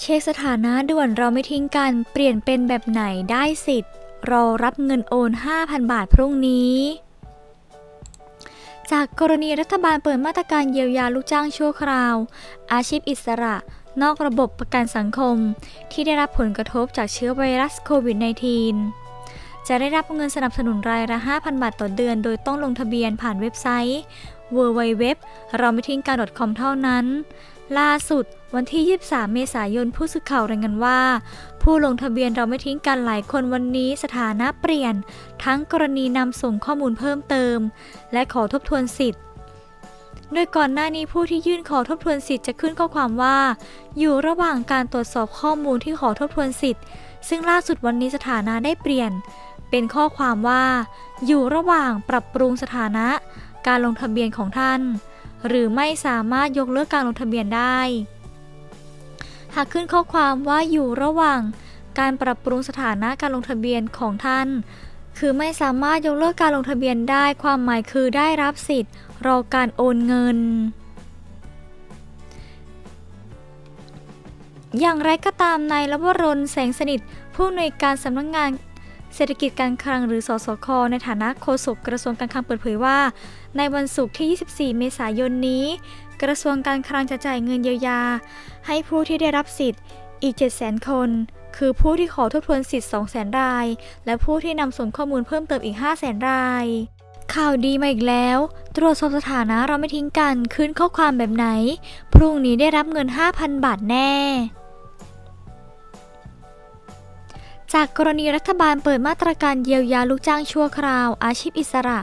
เช็คสถานะด่วนเราไม่ทิ้งกัน เปลี่ยนเป็นแบบไหนได้สิทธิ์รอรับเงินโอน 5,000 บาทพรุ่งนี้ จากกรณีรัฐบาลเปิดมาตรการเยียวยาลูกจ้างชั่วคราว อาชีพอิสระ นอกระบบประกันสังคม ที่ได้รับผลกระทบจากเชื้อไวรัสโควิด -19 จะได้รับเงินสนับสนุนรายละ 5,000 บาทต่อเดือน โดยต้องลงทะเบียนผ่านเว็บไซต์ www เราไม่ทิ้งการ .com เท่านั้น ล่าสุด วันที่ 23 เมษายนผู้สื่อข่าวรายงานว่า ผู้ลงทะเบียนเราไม่ทิ้งกันหลายคนวันนี้สถานะเปลี่ยน ทั้งกรณีนำส่งข้อมูลเพิ่มเติม และขอทบทวนสิทธิ์โดยก่อนหน้านี้ผู้ที่ยื่นขอทบทวนสิทธิ์จะขึ้นข้อความว่า อยู่ระหว่างการตรวจสอบข้อมูลที่ขอทบทวนสิทธิ์ ซึ่งล่าสุดวันนี้สถานะได้เปลี่ยน เป็นข้อความว่า อยู่ระหว่างปรับปรุงสถานะ การลงทะเบียนของท่าน หรือไม่สามารถยกเลิกการลงทะเบียนได้ หากขึ้นข้อความว่าอยู่ระหว่างการปรับปรุงสถานะการลงทะเบียนของท่าน คือไม่สามารถยกเลิกการลงทะเบียนได้ ความหมายคือได้รับสิทธิ์ รอการโอนเงิน อย่างไรก็ตามนายลวรนแสงสนิท ผู้อำนวยการสำนักงงาน เศรษฐกิจการคลังหรือสสค ในฐานะโฆษกกระทรวงการคลังเปิดเผยว่า ในวันศุกร์ที่ 24 เมษายนนี้ กระทรวงการคลังจะจ่ายเงินเยียวยา ให้ผู้ที่ได้รับสิทธิ์อีก 700,000 คน คือผู้ที่ขอทบทวนสิทธิ์ 200,000 ราย และผู้ที่นำส่งข้อมูลเพิ่มเติมอีก 500,000 รายข่าวดีมาอีกแล้ว ตรวจสอบสถานะเราไม่ทิ้งกัน ขึ้นข้อความแบบไหน พรุ่งนี้ได้รับเงิน 5,000 บาทแน่ จากกรณีรัฐบาลเปิดมาตรการเยียวยาลูกจ้างชั่วคราว อาชีพอิสระ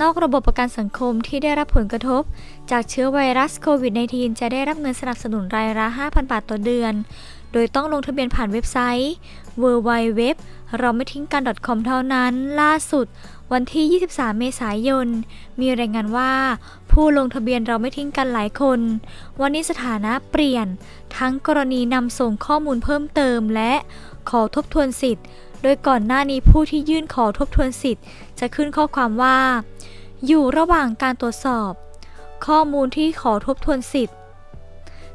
นอกระบบประกันสังคมที่ได้รับผลกระทบ จากเชื้อไวรัสโควิด -19 จะได้รับเงินสนับสนุนรายละ 5,000 บาทต่อเดือน โดยต้องลงทะเบียนผ่านเว็บไซต์ www เราไม่ทิ้งกัน .com เท่านั้น ล่าสุด วันที่ 23 เมษายน มีรายงานว่า ผู้ลงทะเบียนเราไม่ทิ้งกันหลายคน วันนี้สถานะเปลี่ยน ทั้งกรณีนำส่งข้อมูลเพิ่มเติมและ ขอทบทวนสิทธิ์ โดยก่อนหน้านี้ผู้ที่ยื่นขอทบทวนสิทธิ์ จะขึ้นข้อความว่า อยู่ระหว่างการตรวจสอบ ข้อมูลที่ขอทบทวนสิทธิ์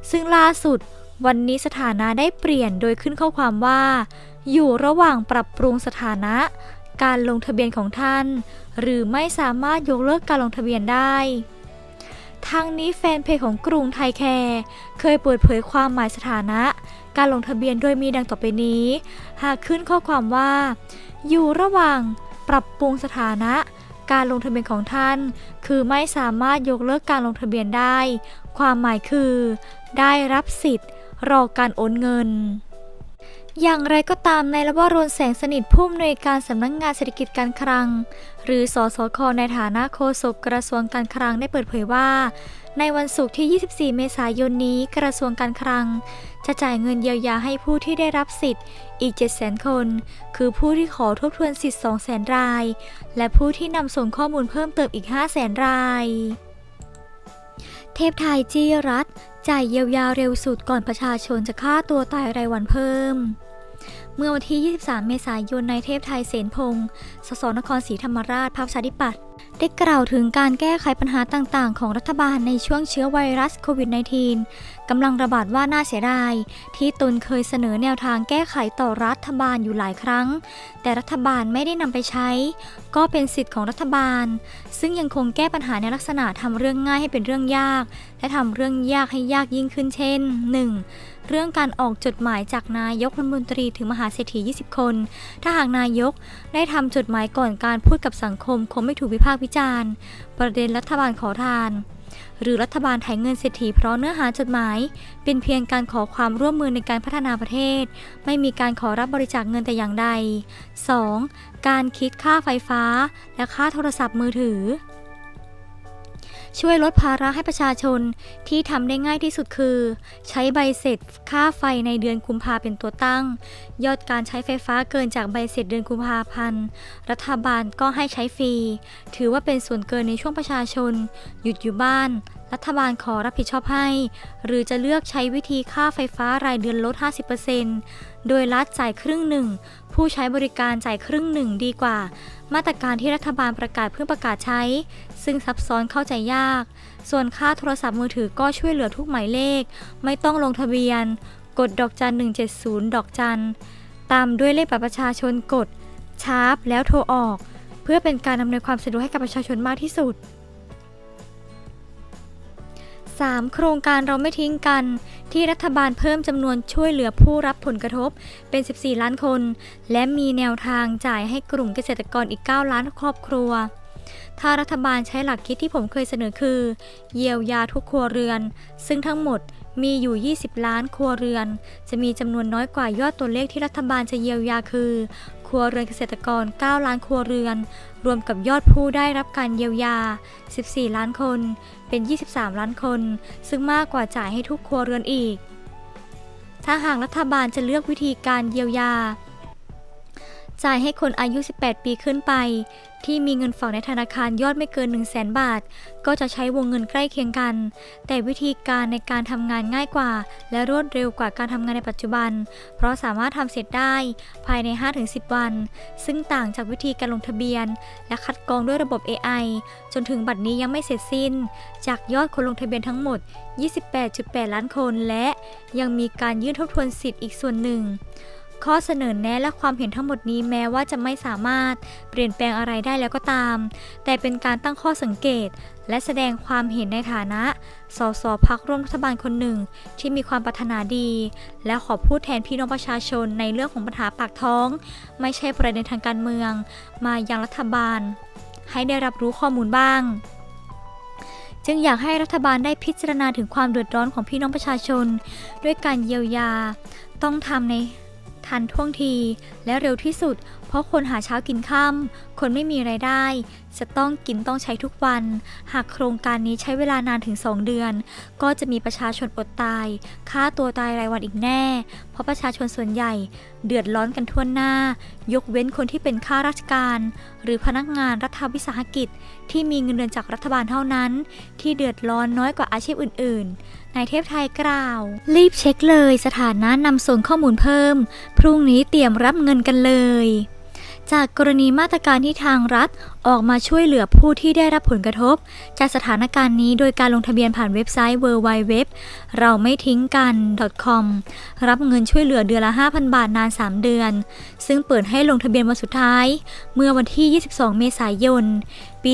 ซึ่งล่าสุด วันนี้สถานะได้เปลี่ยนโดยขึ้นข้อความว่า อยู่ระหว่างปรับปรุงสถานะ การลงทะเบียนของท่าน หรือไม่สามารถยกเลิกการลงทะเบียนได้ ทางนี้แฟนเพจของกรุงไทยแคร์เคยเปิดเผยความหมายสถานะ การลงทะเบียนโดยมีดังต่อไปนี้ หากขึ้นข้อความว่า อยู่ระหว่างปรับปรุงสถานะ การลงทะเบียนของท่าน คือไม่สามารถยกเลิกการลงทะเบียนได้ ความหมายคือ ได้รับสิทธิ์ รอการโอนเงิน อย่างไรก็ตามในละว่ารนแสงสนิทผู้อำนวยการสำนักงงานเศรษฐกิจการคลัง หรือสสคในฐานะโฆษกกระทรวงการคลังได้เปิดเผยว่า ในวันศุกร์ที่ 24 เมษายนนี้กระทรวงการคลัง จะจ่ายเงินเยียวยาให้ผู้ที่ได้รับสิทธิ์อีก 700,000 คน คือผู้ที่ขอทบทวนสิทธิ์ 200,000 ราย และผู้ที่นำส่งข้อมูลเพิ่มเติมอีก 500,000 ราย เทพไทยจีรัฐจ่ายเยียวยาเร็วสุดก่อนประชาชนจะฆ่าตัวตายรายวันเพิ่ม เมื่อวันที่ 23 เมษายนนายเทพไทยเสนพงศ์สสนครศรีธรรมราชพรรคประชาธิปัตย์ได้กล่าวถึงการแก้ไขปัญหาต่างๆ ของรัฐบาลในช่วงเชื้อไวรัสโควิด -19 กำลังระบาดว่าน่าเสียดาย ที่ตนเคยเสนอแนวทางแก้ไขต่อรัฐบาลอยู่หลายครั้ง แต่รัฐบาลไม่ได้นำไปใช้ ก็เป็นสิทธิ์ของรัฐบาล ซึ่งยังคงแก้ปัญหาในลักษณะทำเรื่องง่ายให้เป็นเรื่องยาก และทำเรื่องยากให้ยากยิ่งขึ้นเช่น 1. เรื่องการออกจดหมายจากนายกรัฐมนตรีถึงมหาเศรษฐี 20 คน ถ้าหากนายกได้ทำจดหมายก่อนการพูดกับสังคมคงไม่ถูกวิพากษ์วิจารณ์ ประเด็นรัฐบาลขอทาน หรือรัฐบาลไถเงินเศรษฐีเพราะเนื้อหาจดหมาย เป็นเพียงการขอความร่วมมือในการพัฒนาประเทศ ไม่มีการขอรับบริจาคเงินแต่อย่างใด 2. การคิดค่าไฟฟ้าและค่าโทรศัพท์มือถือ ช่วยลดภาระให้ประชาชนที่ทำได้ง่ายที่สุดคือ ใช้ใบเสร็จค่าไฟในเดือนกุมภาเป็นตัวตั้ง ยอดการใช้ไฟฟ้าเกินจากใบเสร็จเดือนกุมภาพันธ์ รัฐบาลก็ให้ใช้ฟรี ถือว่าเป็นส่วนเกินในช่วงประชาชน หยุดอยู่บ้าน รัฐบาลขอรับผิดชอบให้ หรือจะเลือกใช้วิธีค่าไฟฟ้ารายเดือนลด 50%โดยรัฐจ่ายครึ่งหนึ่ง ผู้ใช้บริการจ่ายครึ่งหนึ่งดีกว่า มาตรการที่รัฐบาลประกาศเพื่อประกาศใช้ ซึ่งซับซ้อนเข้าใจยาก ส่วนค่าโทรศัพท์มือถือก็ช่วยเหลือทุกหมายเลข ไม่ต้องลงทะเบียน กดดอกจัน 170 ดอกจัน ตามด้วยเลขบัตรประชาชนกดชาร์ปแล้วโทรออก เพื่อเป็นการอำนวยความสะดวกให้กับประชาชนมากที่สุด 3. โครงการเราไม่ทิ้งกัน ที่รัฐบาลเพิ่มจำนวนช่วยเหลือผู้รับผลกระทบเป็น 14 ล้านคน และมีแนวทางจ่ายให้กลุ่มเกษตรกรอีก 9 ล้านครอบครัว ถ้ารัฐบาลใช้หลักคิดที่ผมเคยเสนอคือ เยียวยาทุกครัวเรือน ซึ่งทั้งหมดมีอยู่ 20 ล้านครัวเรือน จะมีจำนวนน้อยกว่ายอดตัวเลขที่รัฐบาลจะเยียวยาคือ ครัวเรือนเกษตรกร 9 ล้านครัวเรือน รวมกับยอดผู้ได้รับการเยียวยา 14 ล้านคน เป็น 23 ล้านคน ซึ่งมากกว่าจ่ายให้ทุกครัวเรือนอีก ถ้าหากรัฐบาลจะเลือกวิธีการเยียวยา จ่ายให้คนอายุ 18 ปีขึ้นไป ที่มีเงินฝากในธนาคารยอดไม่เกิน 1 0 0 0 0แบาท ก็จะใช้วงเงินใกล้เคียงกัน แต่วิธีการในการทำงานง่ายกว่า และรวดเร็วกว่าการทำงานในปัจจุบัน เพราะสามารถทำเสร็จได้ภายใน 5-10 วัน ซึ่งต่างจากวิธีการลงทะเบียน และคัดกรองด้วยระบบ AI จนถึงบัดนี้ยังไม่เสร็จสิ้น จากยอดคนลงทะเบียนทั้งหมด 28.8 ล้านคน และยังมีการยื่นทบทวนสิทธิ์อีกส่วนหนึ่ง ข้อเสนอแนะและความเห็นทั้งหมดนี้แม้ว่าจะไม่สามารถเปลี่ยนแปลงอะไรได้แล้วก็ตาม แต่เป็นการตั้งข้อสังเกต และแสดงความเห็นในฐานะ สสพักร่วมรัฐบาลคนหนึ่ง ที่มีความปรารถนาดี และขอพูดแทนพี่น้องประชาชนในเรื่องของปัญหาปากท้อง ไม่ใช่ประเด็นทางการเมือง มายังรัฐบาล ให้ได้รับรู้ข้อมูลบ้างจึงอยากให้รัฐบาลได้พิจารณาถึงความเดือดร้อนของพี่น้องประชาชน ด้วยการเยียวยา ต้องทำใน ทันท่วงทีและเร็วที่สุด เพราะคนหาเช้ากินค่ำคนไม่มีไรายได้ จะต้องกินต้องใช้ทุกวัน หากโครงการนี้ใช้เวลานานถึง 2 เดือน ก็จะมีประชาชนอดตายฆ่าตัวตายรายวันอีกแน่ เพราะประชาชนส่วนใหญ่ เดือดร้อนกันทั่วหน้า ยกเว้นคนที่เป็นข้าราชการ หรือพนักงานรัฐวิสาหกิจ ที่มีเงินเดือนจากรัฐบาลเท่านั้น ที่เดือดร้อนน้อยกว่าอาชีพอื่น ๆนายเทพไทยกล่าว รีบเช็คเลยสถานะนำส่งข้อมูลเพิ่ม พรุ่งนี้เตรียมรับเงินกันเลย จากกรณีมาตรการที่ทางรัฐออกมาช่วยเหลือผู้ที่ได้รับผลกระทบ จากสถานการณ์นี้โดยการลงทะเบียนผ่านเว็บไซต์ www เราไม่ทิ้งกัน .com รับเงินช่วยเหลือเดือนละ 5,000 บาทนาน 3 เดือน ซึ่งเปิดให้ลงทะเบียนวันสุดท้าย เมื่อวันที่ 22 เมษายน ปี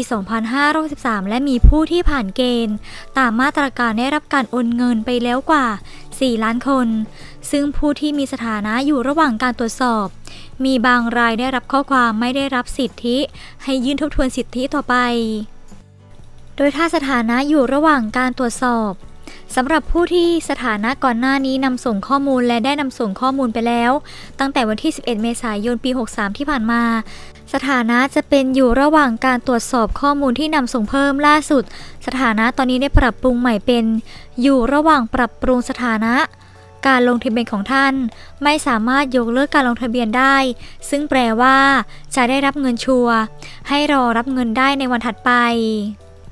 2563 และมีผู้ที่ผ่านเกณฑ์ ตามมาตรการได้รับการโอนเงินไปแล้วกว่า 4 ล้านคน ซึ่งผู้ที่มีสถานะอยู่ระหว่างการตรวจสอบ มีบางรายได้รับข้อความไม่ได้รับสิทธิ ให้ยื่นทบทวนสิทธิต่อไป โดยถ้าสถานะอยู่ระหว่างการตรวจสอบสำหรับผู้ที่สถานะก่อนหน้านี้นำส่งข้อมูลและได้นำส่งข้อมูลไปแล้ว ตั้งแต่วันที่ 11 เมษายน ปี 63 ที่ผ่านมา สถานะจะเป็นอยู่ระหว่างการตรวจสอบข้อมูลที่นำส่งเพิ่มล่าสุด สถานะตอนนี้ได้ปรับปรุงใหม่เป็น อยู่ระหว่างปรับปรุงสถานะ การลงทะเบียนของท่าน ไม่สามารถยกเลิกการลงทะเบียนได้ ซึ่งแปลว่า จะได้รับเงินชัวร์ให้รอรับเงินได้ในวันถัดไป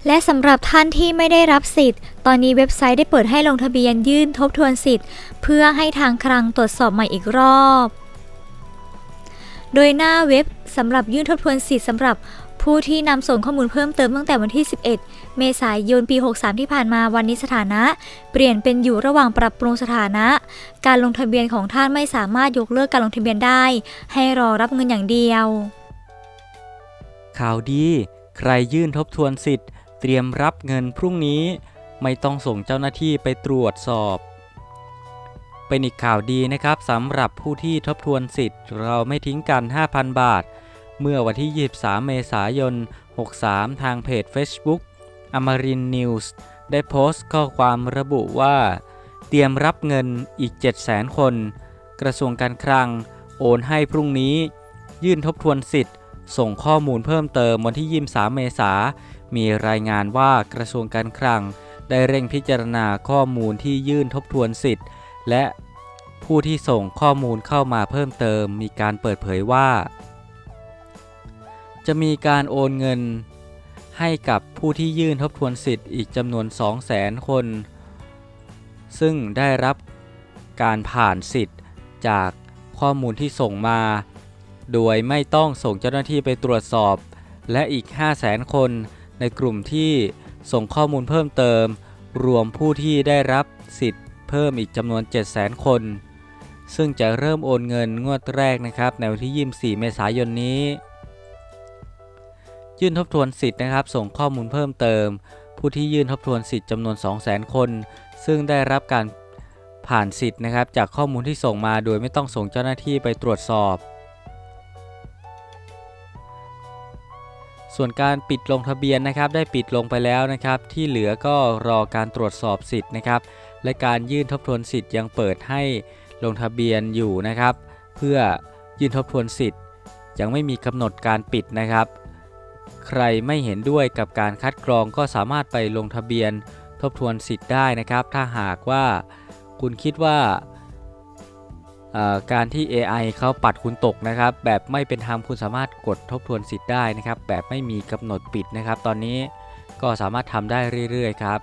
และสำหรับท่านที่ไม่ได้รับสิทธิ์ ตอนนี้เว็บไซต์ได้เปิดให้ลงทะเบียนยื่นทบทวนสิทธิ์ เพื่อให้ทางคลังตรวจสอบใหม่อีกรอบ โดยหน้าเว็บ สำหรับยื่นทบทวนสิทธิ์สำหรับผู้ที่นำส่งข้อมูลเพิ่มเติมตั้งแต่วันที่ 11 เมษายน ปี 63 ที่ผ่านมาวันนี้สถานะ เปลี่ยนเป็นอยู่ระหว่างปรับปรุงสถานะ การลงทะเบียนของท่านไม่สามารถยกเลิกการลงทะเบียนได้ ให้รอรับเงินอย่างเดียว ข่าวดี ใครยื่นทบทวนสิทธิ์ เตรียมรับเงินพรุ่งนี้ ไม่ต้องส่งเจ้าหน้าที่ไปตรวจสอบ เป็นอีกข่าวดีนะครับสำหรับผู้ที่ทบทวนสิทธิ์ เราไม่ทิ้งกัน 5,000 บาท เมื่อวันที่ 23 เมษายน 63 ทางเพจ Facebook อมรินนิวส์ได้โพสต์ข้อความระบุว่า เตรียมรับเงินอีก 700,000 คน กระทรวงการคลัง โอนให้พรุ่งนี้ ยื่นทบทวนสิทธิ์ ส่งข้อมูลเพิ่มเติมวันที่ 23 เมษา มีรายงานว่ากระทรวงการคลัง ได้เร่งพิจารณาข้อมูลที่ยื่นทบทวนสิทธิ์ และผู้ที่ส่งข้อมูลเข้ามาเพิ่มเติมมีการเปิดเผยว่า จะมีการโอนเงิน ให้กับผู้ที่ยื่นทบทวนสิทธิ์อีกจำนวน 200,000 คน ซึ่งได้รับการผ่านสิทธิ์จากข้อมูลที่ส่งมา โดยไม่ต้องส่งเจ้าหน้าที่ไปตรวจสอบ และอีก 500,000 คนในกลุ่มที่ส่งข้อมูลเพิ่มเติม รวมผู้ที่ได้รับสิทธิ์เพิ่มอีกจำนวน 700,000 คน ซึ่งจะเริ่มโอนเงินงวดแรกนะครับในวันที่ 24 เมษายนนี้ ยื่นทบทวนสิทธิ์นะครับ ส่งข้อมูลเพิ่มเติม ผู้ที่ยื่นทบทวนสิทธิ์จำนวน 200,000 คน ซึ่งได้รับการผ่านสิทธิ์นะครับ จากข้อมูลที่ส่งมาโดยไม่ต้องส่งเจ้าหน้าที่ไปตรวจสอบ ส่วนการปิดลงทะเบียนนะครับ ได้ปิดลงไปแล้วนะครับ ที่เหลือก็รอการตรวจสอบสิทธิ์นะครับ และการยื่นทบทวนสิทธิ์ยังเปิดให้ลงทะเบียนอยู่นะครับ เพื่อยื่นทบทวนสิทธิ์ ยังไม่มีกำหนดการปิดนะครับ ใครไม่เห็นด้วยกับการคัดกรองก็สามารถไปลงทะเบียนทบทวนสิทธิ์ได้นะครับ ถ้าหากว่าคุณคิดว่าการที่ AI เขาปัดคุณตกนะครับ แบบไม่เป็นธรรมคุณสามารถกดทบทวนสิทธิ์ได้นะครับ แบบไม่มีกำหนดปิดนะครับ ตอนนี้ก็สามารถทำได้เรื่อยๆครับ